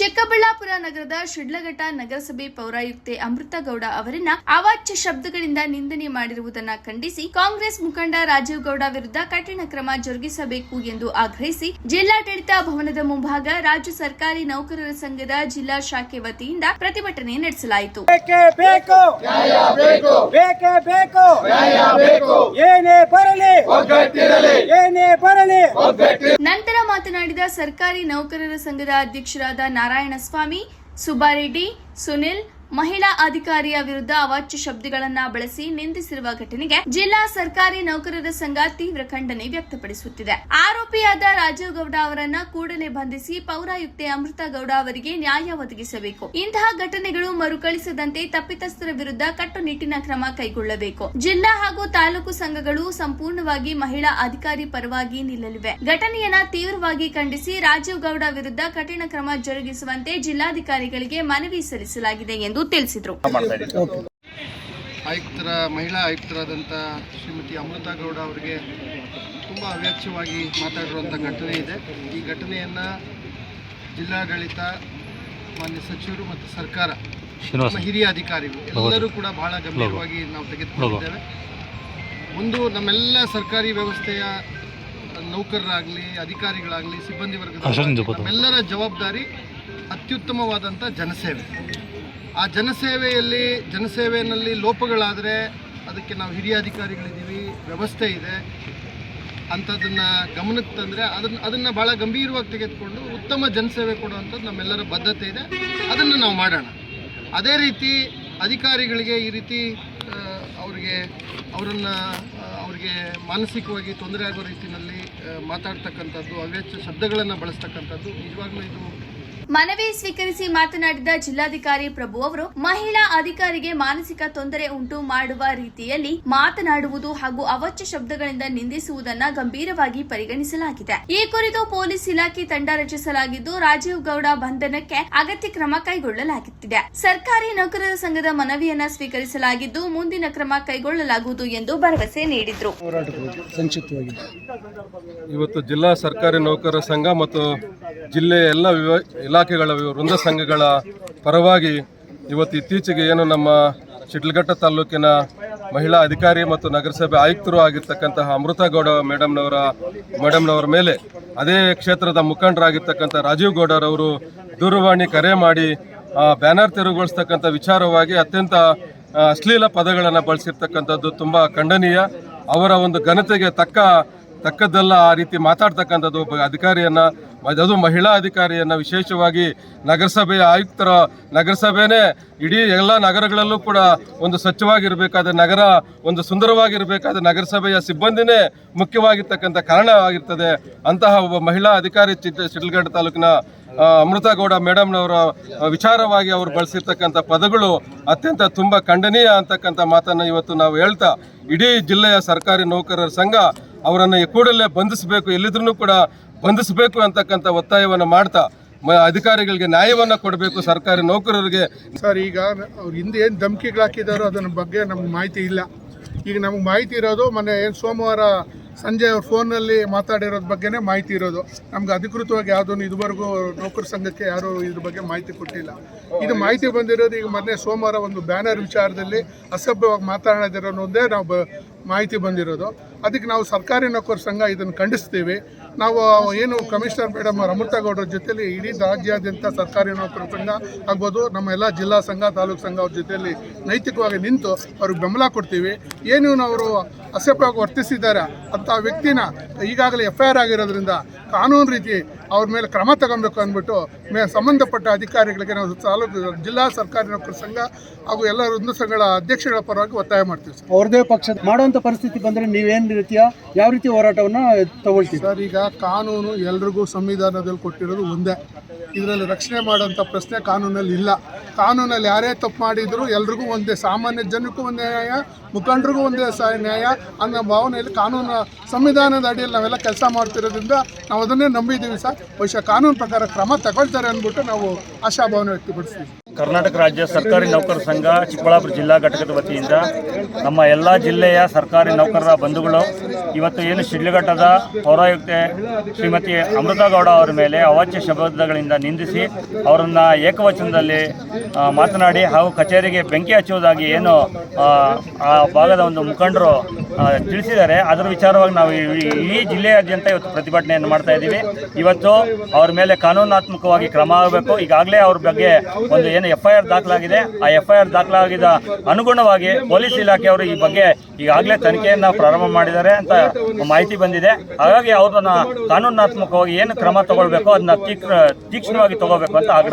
ಚಿಕ್ಕಬಳ್ಳಾಪುರ ನಗರದ ಶಿಡ್ಲಘಟ್ಟ ನಗರಸಭೆ ಪೌರಾಯುಕ್ತೆ ಅಮೃತಗೌಡ ಅವರನ್ನ ಅವಾಚ್ಯ ಶಬ್ದಗಳಿಂದ ನಿಂದನೆ ಮಾಡಿರುವುದನ್ನು ಖಂಡಿಸಿ ಕಾಂಗ್ರೆಸ್ ಮುಖಂಡ ರಾಜೀವ್ ಗೌಡ ವಿರುದ್ಧ ಕಠಿಣ ಕ್ರಮ ಜರುಗಿಸಬೇಕು ಎಂದು ಆಗ್ರಹಿಸಿ ಜಿಲ್ಲಾಡಳಿತ ಭವನದ ಮುಂಭಾಗ ರಾಜ್ಯ ಸರ್ಕಾರಿ ನೌಕರರ ಸಂಘದ ಜಿಲ್ಲಾ ಶಾಖೆ ವತಿಯಿಂದ ಪ್ರತಿಭಟನೆ ನಡೆಸಲಾಯಿತು. ನಂತರ ಮಾತನಾಡಿದ ಸರ್ಕಾರಿ ನೌಕರರ ಸಂಘದ ಅಧ್ಯಕ್ಷರಾದ నారాయణస్వామి సుబ్బారెడ్డి సునీల్ ಮಹಿಳಾ ಅಧಿಕಾರಿಯ ವಿರುದ್ಧ ಅವಾಚ್ಯ ಶಬ್ದಗಳನ್ನ ಬಳಸಿ ನಿಂದಿಸಿರುವ ಘಟನೆಗೆ ಜಿಲ್ಲಾ ಸರ್ಕಾರಿ ನೌಕರರ ಸಂಘ ತೀವ್ರ ಖಂಡನೆ ವ್ಯಕ್ತಪಡಿಸುತ್ತಿದೆ. ಆರೋಪಿಯಾದ ರಾಜೀವ್ ಗೌಡ ಅವರನ್ನ ಕೂಡಲೇ ಬಂಧಿಸಿ ಪೌರಾಯುಕ್ತೆ ಅಮೃತ ಗೌಡ ಅವರಿಗೆ ನ್ಯಾಯ ಒದಗಿಸಬೇಕು. ಇಂತಹ ಘಟನೆಗಳು ಮರುಕಳಿಸದಂತೆ ತಪ್ಪಿತಸ್ಥರ ವಿರುದ್ಧ ಕಟ್ಟುನಿಟ್ಟಿನ ಕ್ರಮ ಕೈಗೊಳ್ಳಬೇಕು. ಜಿಲ್ಲಾ ಹಾಗೂ ತಾಲೂಕು ಸಂಘಗಳು ಸಂಪೂರ್ಣವಾಗಿ ಮಹಿಳಾ ಅಧಿಕಾರಿ ಪರವಾಗಿ ನಿಲ್ಲಲಿವೆ. ಘಟನೆಯನ್ನ ತೀವ್ರವಾಗಿ ಖಂಡಿಸಿ ರಾಜೀವ್ ಗೌಡ ವಿರುದ್ಧ ಕಠಿಣ ಕ್ರಮ ಜರುಗಿಸುವಂತೆ ಜಿಲ್ಲಾಧಿಕಾರಿಗಳಿಗೆ ಮನವಿ ಸಲ್ಲಿಸಲಾಗಿದೆ ಎಂದು ತಿಳಿಸಿದರು. ಆಯುಕ್ತರ ಮಹಿಳಾ ಆಯುಕ್ತರಾದಂಥ ಶ್ರೀಮತಿ ಅಮೃತಾ ಗೌಡ ಅವರಿಗೆ ತುಂಬ ಅವ್ಯಾಚ್ಯವಾಗಿ ಮಾತಾಡಿರುವಂಥ ಘಟನೆ ಇದೆ. ಈ ಘಟನೆಯನ್ನು ಜಿಲ್ಲಾಡಳಿತ ಮಾನ್ಯ ಸಚಿವರು ಮತ್ತು ಸರ್ಕಾರ ನಮ್ಮ ಹಿರಿಯ ಅಧಿಕಾರಿಗಳು ಎಲ್ಲರೂ ಕೂಡ ಬಹಳ ಗಂಭೀರವಾಗಿ ನಾವು ತೆಗೆದುಕೊಂಡಿದ್ದೇವೆ. ಒಂದು ನಮ್ಮೆಲ್ಲ ಸರ್ಕಾರಿ ವ್ಯವಸ್ಥೆಯ ನೌಕರರಾಗಲಿ ಅಧಿಕಾರಿಗಳಾಗಲಿ ಸಿಬ್ಬಂದಿ ವರ್ಗದ ನಮ್ಮೆಲ್ಲರ ಜವಾಬ್ದಾರಿ ಅತ್ಯುತ್ತಮವಾದಂಥ ಜನಸೇವೆ. ಆ ಜನಸೇವೆಯಲ್ಲಿ ಜನಸೇವೆಯಲ್ಲಿ ಲೋಪಗಳಾದರೆ ಅದಕ್ಕೆ ನಾವು ಹಿರಿಯ ಅಧಿಕಾರಿಗಳಿದ್ದೀವಿ, ವ್ಯವಸ್ಥೆ ಇದೆ. ಅಂಥದ್ದನ್ನು ಗಮನಕ್ಕೆ ತಂದರೆ ಅದನ್ನು ಅದನ್ನು ಭಾಳ ಗಂಭೀರವಾಗಿ ತೆಗೆದುಕೊಂಡು ಉತ್ತಮ ಜನಸೇವೆ ಕೊಡುವಂಥದ್ದು ನಮ್ಮೆಲ್ಲರ ಬದ್ಧತೆ ಇದೆ. ಅದನ್ನು ನಾವು ಮಾಡೋಣ. ಅದೇ ರೀತಿ ಅಧಿಕಾರಿಗಳಿಗೆ ಈ ರೀತಿ ಅವರಿಗೆ, ಅವರನ್ನು ಅವರಿಗೆ ಮಾನಸಿಕವಾಗಿ ತೊಂದರೆ ಆಗೋ ರೀತಿಯಲ್ಲಿ ಮಾತಾಡ್ತಕ್ಕಂಥದ್ದು ಅವ್ಯಾಚ್ಯ ಶಬ್ದಗಳನ್ನು ಬಳಸ್ತಕ್ಕಂಥದ್ದು, ನಿಜವಾಗ್ಲೂ ಇದು ಮನವಿ ಸ್ವೀಕರಿಸಿ ಮಾತನಾಡಿದ ಜಿಲ್ಲಾಧಿಕಾರಿ ಪ್ರಭು ಅವರು ಮಹಿಳಾ ಅಧಿಕಾರಿಗೆ ಮಾನಸಿಕ ತೊಂದರೆ ಉಂಟು ಮಾಡುವ ರೀತಿಯಲ್ಲಿ ಮಾತನಾಡುವುದು ಹಾಗೂ ಅವಚ್ಯ ಶಬ್ದಗಳಿಂದ ನಿಂದಿಸುವುದನ್ನ ಗಂಭೀರವಾಗಿ ಪರಿಗಣಿಸಲಾಗಿದೆ. ಈ ಕುರಿತು ಪೊಲೀಸ್ ಇಲಾಖೆ ತಂಡ ರಚಿಸಲಾಗಿದ್ದು ರಾಜೀವ್ ಗೌಡ ಬಂಧನಕ್ಕೆ ಅಗತ್ಯ ಕ್ರಮ ಕೈಗೊಳ್ಳಲಾಗುತ್ತಿದೆ. ಸರ್ಕಾರಿ ನೌಕರರ ಸಂಘದ ಮನವಿಯನ್ನ ಸ್ವೀಕರಿಸಲಾಗಿದ್ದು ಮುಂದಿನ ಕ್ರಮ ಕೈಗೊಳ್ಳಲಾಗುವುದು ಎಂದು ಭರವಸೆ ನೀಡಿದರು. ಇವತ್ತು ಜಿಲ್ಲಾ ಸರ್ಕಾರಿ ನೌಕರರ ಸಂಘ ಮತ್ತು ಜಿಲ್ಲೆಯ ಎಲ್ಲ ವಿವ ಇಲಾಖೆಗಳ ವೃಂದ ಸಂಘಗಳ ಪರವಾಗಿ ಇವತ್ತು ಇತ್ತೀಚೆಗೆ ಏನು ನಮ್ಮ ಶಿಡ್ಲಘಟ್ಟ ತಾಲೂಕಿನ ಮಹಿಳಾ ಅಧಿಕಾರಿ ಮತ್ತು ನಗರಸಭೆ ಆಯುಕ್ತರು ಆಗಿರ್ತಕ್ಕಂತಹ ಅಮೃತ ಗೌಡ ಮೇಡಮ್ನವರ ಮೇಡಮ್ನವರ ಮೇಲೆ ಅದೇ ಕ್ಷೇತ್ರದ ಮುಖಂಡರಾಗಿರ್ತಕ್ಕಂಥ ರಾಜೀವ್ ಗೌಡರವರು ದೂರವಾಣಿ ಕರೆ ಮಾಡಿ ಬ್ಯಾನರ್ ತೆರವುಗೊಳಿಸ್ತಕ್ಕಂಥ ವಿಚಾರವಾಗಿ ಅತ್ಯಂತ ಅಶ್ಲೀಲ ಪದಗಳನ್ನು ಬಳಸಿರ್ತಕ್ಕಂಥದ್ದು ತುಂಬ ಖಂಡನೀಯ. ಅವರ ಒಂದು ಘನತೆಗೆ ತಕ್ಕ ತಕ್ಕದ್ದಲ್ಲ ಆ ರೀತಿ ಮಾತಾಡ್ತಕ್ಕಂಥದ್ದು ಒಬ್ಬ ಅಧಿಕಾರಿಯನ್ನ ಅದು ಮಹಿಳಾ ಅಧಿಕಾರಿಯನ್ನ ವಿಶೇಷವಾಗಿ ನಗರಸಭೆಯ ಆಯುಕ್ತರ, ನಗರಸಭೆನೇ ಇಡೀ ಎಲ್ಲ ನಗರಗಳಲ್ಲೂ ಕೂಡ ಒಂದು ಸ್ವಚ್ಛವಾಗಿರಬೇಕಾದ ನಗರ, ಒಂದು ಸುಂದರವಾಗಿರಬೇಕಾದ ನಗರಸಭೆಯ ಸಿಬ್ಬಂದಿನೇ ಮುಖ್ಯವಾಗಿರ್ತಕ್ಕಂಥ ಕಾರಣವಾಗಿರ್ತದೆ ಅಂತಹ ಒಬ್ಬ ಮಹಿಳಾ ಅಧಿಕಾರಿ ಚಿತ್ರ ಶಿಡ್ಲಘಟ್ಟ ತಾಲೂಕಿನ ಅಮೃತಗೌಡ ಅಮೃತ ಗೌಡ ಮೇಡಮ್ನವರ ವಿಚಾರವಾಗಿ ಅವರು ಬಳಸಿರ್ತಕ್ಕಂಥ ಪದಗಳು ಅತ್ಯಂತ ತುಂಬ ಖಂಡನೀಯ ಅಂತಕ್ಕಂಥ ಮಾತನ್ನು ಇವತ್ತು ನಾವು ಹೇಳ್ತಾ, ಇಡೀ ಜಿಲ್ಲೆಯ ಸರ್ಕಾರಿ ನೌಕರರ ಸಂಘ ಅವರನ್ನು ಕೂಡಲೇ ಬಂಧಿಸಬೇಕು ಎಲ್ಲಿದ್ರೂ ಕೂಡ ಬಂಧಿಸಬೇಕು ಅಂತಕ್ಕಂಥ ಒತ್ತಾಯವನ್ನು ಮಾಡ್ತಾ ಅಧಿಕಾರಿಗಳಿಗೆ ನ್ಯಾಯವನ್ನು ಕೊಡಬೇಕು, ಸರ್ಕಾರಿ ನೌಕರರಿಗೆ. ಸರ್, ಈಗ ಅವ್ರು ಹಿಂದೆ ಏನು ಧಮಕಿಗಳು ಹಾಕಿದಾರೋ ಅದನ್ನ ಬಗ್ಗೆ ನಮ್ಗೆ ಮಾಹಿತಿ ಇಲ್ಲ. ಈಗ ನಮ್ಗೆ ಮಾಹಿತಿ ಇರೋದು ಮೊನ್ನೆ ಏನು ಸೋಮವಾರ ಸಂಜೆ ಅವ್ರ ಫೋನಲ್ಲಿ ಮಾತಾಡಿರೋದ್ರ ಬಗ್ಗೆನೇ ಮಾಹಿತಿ ಇರೋದು. ನಮ್ಗೆ ಅಧಿಕೃತವಾಗಿ ಯಾವುದನ್ನು ಇದುವರೆಗೂ ನೌಕರ ಸಂಘಕ್ಕೆ ಯಾರೂ ಇದ್ರ ಬಗ್ಗೆ ಮಾಹಿತಿ ಕೊಟ್ಟಿಲ್ಲ. ಇದು ಮಾಹಿತಿ ಬಂದಿರೋದು ಈಗ ಮೊನ್ನೆ ಸೋಮವಾರ ಒಂದು ಬ್ಯಾನರ್ ವಿಚಾರದಲ್ಲಿ ಅಸಭ್ಯವಾಗಿ ಮಾತಾಡೋದಿರೋ ಒಂದೇ ನಾವು ಮಾಹಿತಿ ಬಂದಿರೋದು. ಅದಕ್ಕೆ ನಾವು ಸರ್ಕಾರಿ ನೌಕರ ಸಂಘ ಇದನ್ನು ಖಂಡಿಸ್ತೀವಿ. ನಾವು ಏನು ಕಮಿಷನರ್ ಮೇಡಮ್ ಅವ್ರ ಅಮೃತ ಗೌಡರ ಜೊತೆಲಿ ಇಡೀ ರಾಜ್ಯಾದ್ಯಂತ ಸರ್ಕಾರಿ ನೌಕರ ಸಂಘ ಆಗ್ಬೋದು, ನಮ್ಮ ಎಲ್ಲ ಜಿಲ್ಲಾ ಸಂಘ, ತಾಲೂಕು ಸಂಘ ಅವ್ರ ಜೊತೆಯಲ್ಲಿ ನೈತಿಕವಾಗಿ ನಿಂತು ಅವ್ರಿಗೆ ಬೆಂಬಲ ಕೊಡ್ತೀವಿ. ಏನು ಅವರು ಅಸಭ್ಯವಾಗಿ ವರ್ತಿಸಿದ್ದಾರೆ ಅಂತ ವ್ಯಕ್ತಿನ ಈಗಾಗಲೇ ಎಫ್ ಐ ಆರ್ ಆಗಿರೋದ್ರಿಂದ ಕಾನೂನು ರೀತಿ ಅವ್ರ ಮೇಲೆ ಕ್ರಮ ತಗೊಬೇಕು ಅಂದ್ಬಿಟ್ಟು ಮೇ, ಸಂಬಂಧಪಟ್ಟ ಅಧಿಕಾರಿಗಳಿಗೆ ನಾವು ತಾಲೂಕು, ಜಿಲ್ಲಾ ಸರ್ಕಾರಿ ನೌಕರ ಸಂಘ ಹಾಗೂ ಎಲ್ಲ ಸಂಘಗಳ ಅಧ್ಯಕ್ಷಗಳ ಪರವಾಗಿ ಒತ್ತಾಯ ಮಾಡ್ತೀವಿ ಅವ್ರದೇ ಪಕ್ಷ ಮಾಡುವಂಥ ಪರಿಸ್ಥಿತಿ ಬಂದರೆ ನೀವೇನ್ ರೀತಿಯ ಯಾವ ರೀತಿ ಹೋರಾಟವನ್ನ ತಗೊಳ್ತೀವಿ ಸರ್, ಈಗ ಕಾನೂನು ಎಲ್ರಿಗೂ ಸಂವಿಧಾನದಲ್ಲಿ ಕೊಟ್ಟಿರೋದು ಒಂದೇ. ಇದರಲ್ಲಿ ರಕ್ಷಣೆ ಮಾಡೋಂಥ ಪ್ರಶ್ನೆ ಕಾನೂನಲ್ಲಿ ಇಲ್ಲ. ಕಾನೂನಲ್ಲಿ ಯಾರೇ ತಪ್ಪು ಮಾಡಿದ್ರು ಎಲ್ರಿಗೂ ಒಂದೇ, ಸಾಮಾನ್ಯ ಜನಕ್ಕೂ ಒಂದೇ ನ್ಯಾಯ, ಮುಖಂಡರಿಗೂ ಒಂದೇ ನ್ಯಾಯ ಅನ್ನೋ ಭಾವನೆಯಲ್ಲಿ ಕಾನೂನು, ಸಂವಿಧಾನದ ಅಡಿಯಲ್ಲಿ ನಾವೆಲ್ಲ ಕೆಲಸ ಮಾಡ್ತಿರೋದ್ರಿಂದ ನಾವು ಅದನ್ನೇ ನಂಬಿದ್ದೀವಿ ಸರ್. ಬಹುಶಃ ಕಾನೂನು ಪ್ರಕಾರ ಕ್ರಮ ತಗೊಳ್ತಾರೆ ಅಂದ್ಬಿಟ್ಟು ನಾವು ಆಶಾಭಾವನೆ ವ್ಯಕ್ತಪಡಿಸ್ತೀವಿ. ಕರ್ನಾಟಕ ರಾಜ್ಯ ಸರ್ಕಾರಿ ನೌಕರ ಸಂಘ ಚಿಕ್ಕಬಳ್ಳಾಪುರ ಜಿಲ್ಲಾ ಘಟಕದ ವತಿಯಿಂದ ನಮ್ಮ ಎಲ್ಲ ಜಿಲ್ಲೆಯ ಸರ್ಕಾರಿ ನೌಕರರ ಬಂಧುಗಳು ಇವತ್ತು ಏನು ಶಿಡ್ಲಘಟ್ಟದ ಪೌರಾಯುಕ್ತೆ ಶ್ರೀಮತಿ ಅಮೃತಗೌಡ ಅವರ ಮೇಲೆ ಅವಾಚ್ಯ ಶಬ್ದಗಳಿಂದ ನಿಂದಿಸಿ ಅವರನ್ನು ಏಕವಚನದಲ್ಲಿ ಮಾತನಾಡಿ ಹಾಗೂ ಕಚೇರಿಗೆ ಬೆಂಕಿ ಹಚ್ಚುವುದಾಗಿ ಏನು ಆ, ಭಾಗದ ಒಂದು ಮುಖಂಡರು ತಿಳಿಸಿದ್ದಾರೆ. ಅದರ ವಿಚಾರವಾಗಿ ನಾವು ಈ- ಈ ಜಿಲ್ಲೆಯಾದ್ಯಂತ ಇವತ್ತು ಪ್ರತಿಭಟನೆಯನ್ನು ಮಾಡ್ತಾ ಇದ್ದೀವಿ. ಇವತ್ತು ಅವ್ರ ಮೇಲೆ ಕಾನೂನಾತ್ಮಕವಾಗಿ ಕ್ರಮ ಆಗಬೇಕು. ಈಗಾಗಲೇ ಅವ್ರ ಬಗ್ಗೆ ಒಂದು ಏನು ಎಫ್ ಐ ಆರ್ ದಾಖಲಾಗಿದೆ. ಆ ಎಫ್ ಐ ಆರ್ ದಾಖಲಾಗಿದ ಅನುಗುಣವಾಗಿ ಪೊಲೀಸ್ ಇಲಾಖೆಯವರು ಈ ಬಗ್ಗೆ ಈಗಾಗಲೇ ತನಿಖೆಯನ್ನು ಪ್ರಾರಂಭ ಮಾಡಿದ್ದಾರೆ ಅಂತ ಮಾಹಿತಿ ಬಂದಿದೆ. ಹಾಗಾಗಿ ಅವ್ರನ್ನ ಕಾನೂನಾತ್ಮಕವಾಗಿ ಏನು ಕ್ರಮ ತಗೊಳ್ಬೇಕು ಅದನ್ನ ತೀಕ್ಷ್ಣ ತೀಕ್ಷ್ಣವಾಗಿ ತಗೋಬೇಕು ಅಂತ ಆಗ್ರಹ